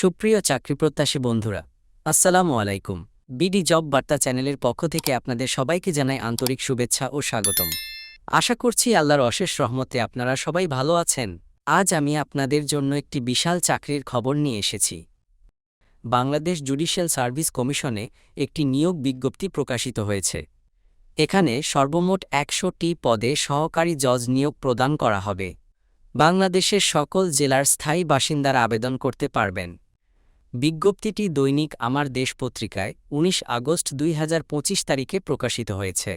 সুপ্রিয় চাকরিপ্রত্যাশী বন্ধুরা, আসসালামু আলাইকুম। বিডি জব বার্তা চ্যানেলের পক্ষ থেকে আপনাদের সবাইকে জানাই আন্তরিক শুভেচ্ছা ও স্বাগতম। আশা করছি আল্লাহর অশেষ রহমতে আপনারা সবাই ভালো আছেন। আজ আমি আপনাদের জন্য একটি বিশাল চাকরির খবর নিয়ে এসেছি। বাংলাদেশ জুডিশিয়াল সার্ভিস কমিশনে একটি নিয়োগ বিজ্ঞপ্তি প্রকাশিত হয়েছে। এখানে সর্বমোট একশোটি পদে সহকারী জজ নিয়োগ প্রদান করা হবে। বাংলাদেশের সকল জেলার স্থায়ী বাসিন্দারা আবেদন করতে পারবেন। বিজ্ঞপ্তিটি দৈনিক আমার দেশ পত্রিকায় ১৯ আগস্ট দুই হাজার পঁচিশ তারিখে প্রকাশিত হয়েছে।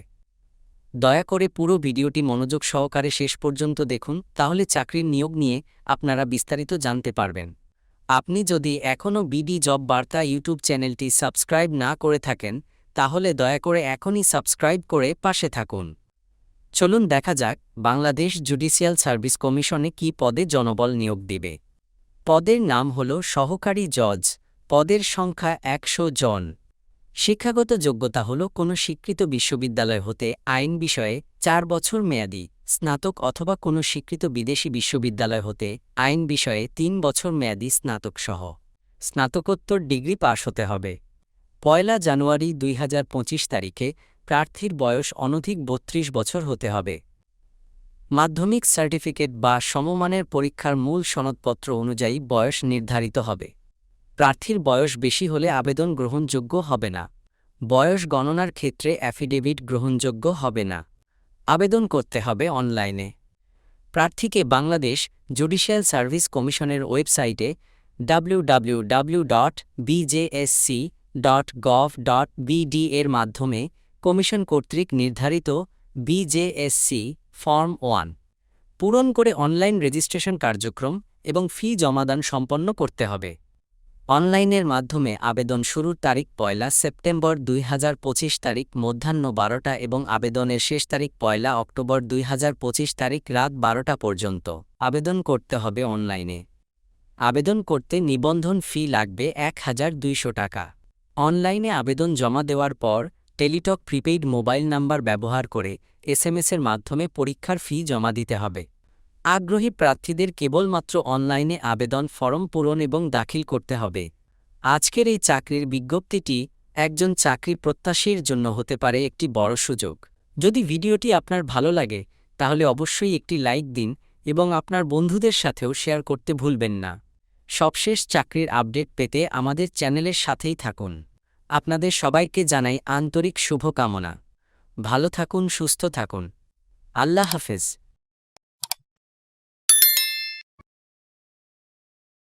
দয়া করে পুরো ভিডিওটি মনোযোগ সহকারে শেষ পর্যন্ত দেখুন, তাহলে চাকরির নিয়োগ নিয়ে আপনারা বিস্তারিত জানতে পারবেন। আপনি যদি এখনও বিডি জব বার্তা ইউটিউব চ্যানেলটি সাবস্ক্রাইব না করে থাকেন, তাহলে দয়া করে এখনই সাবস্ক্রাইব করে পাশে থাকুন। চলুন দেখা যাক বাংলাদেশ জুডিশিয়াল সার্ভিস কমিশনে কি পদে জনবল নিয়োগ দিবে। পদের নাম হল সহকারী জজ, পদের সংখ্যা একশো জন। শিক্ষাগত যোগ্যতা হল কোনো স্বীকৃত বিশ্ববিদ্যালয় হতে আইন বিষয়ে চার বছর মেয়াদি, স্নাতক অথবা কোনো স্বীকৃত বিদেশি বিশ্ববিদ্যালয় হতে আইন বিষয়ে তিন বছর মেয়াদি স্নাতক সহ স্নাতকোত্তর ডিগ্রি পাশ হতে হবে। পয়লা জানুয়ারি দুই হাজার পঁচিশ তারিখে প্রার্থীর বয়স অনধিক বত্রিশ বছর হতে হবে। মাধ্যমিক সার্টিফিকেট বা সমমানের পরীক্ষার মূল সনদপত্র অনুযায়ী বয়স নির্ধারিত হবে। প্রার্থীর বয়স বেশি হলে আবেদন গ্রহণযোগ্য হবে না। বয়স গণনার ক্ষেত্রে অ্যাফিডেভিট গ্রহণযোগ্য হবে না। আবেদন করতে হবে অনলাইনে। প্রার্থীকে বাংলাদেশ জুডিশিয়াল সার্ভিস কমিশনের ওয়েবসাইটে www.bjsc.gov.bd এর মাধ্যমে কমিশন কর্তৃক নির্ধারিত বিজেএসসি ফর্ম ওয়ান। পূরণ করে অনলাইন রেজিস্ট্রেশন কার্যক্রম এবং ফি জমাদান সম্পন্ন করতে হবে। অনলাইনের মাধ্যমে আবেদন শুরুর তারিখ পয়লা সেপ্টেম্বর দুই হাজার পঁচিশ তারিখ, মধ্যাহ্ন বারোটা এবং আবেদনের শেষ তারিখ পয়লা অক্টোবর দুই হাজার পঁচিশ তারিখ রাত বারোটা পর্যন্ত। আবেদন করতে হবে অনলাইনে। আবেদন করতে নিবন্ধন ফি লাগবে এক হাজার দুইশো টাকা। অনলাইনে আবেদন জমা দেওয়ার পর টেলিটক প্রিপেইড মোবাইল নাম্বার ব্যবহার করে এসএমএসের মাধ্যমে পরীক্ষার ফি জমা দিতে হবে। আগ্রহী প্রার্থীদের কেবলমাত্র অনলাইনে আবেদন ফরম পূরণ এবং দাখিল করতে হবে। আজকের এই চাকরির বিজ্ঞপ্তিটি একজন চাকরি প্রত্যাশীর জন্য হতে পারে একটি বড় সুযোগ। যদি ভিডিওটি আপনার ভালো লাগে, তাহলে অবশ্যই একটি লাইক দিন এবং আপনার বন্ধুদের সাথেও শেয়ার করতে ভুলবেন না। সবশেষ চাকরির আপডেট পেতে আমাদের চ্যানেলের সাথেই থাকুন। আপনাদের সবাইকে জানাই আন্তরিক শুভকামনা। ভালো থাকুন সুস্থ থাকুন। আল্লাহ হাফেজ।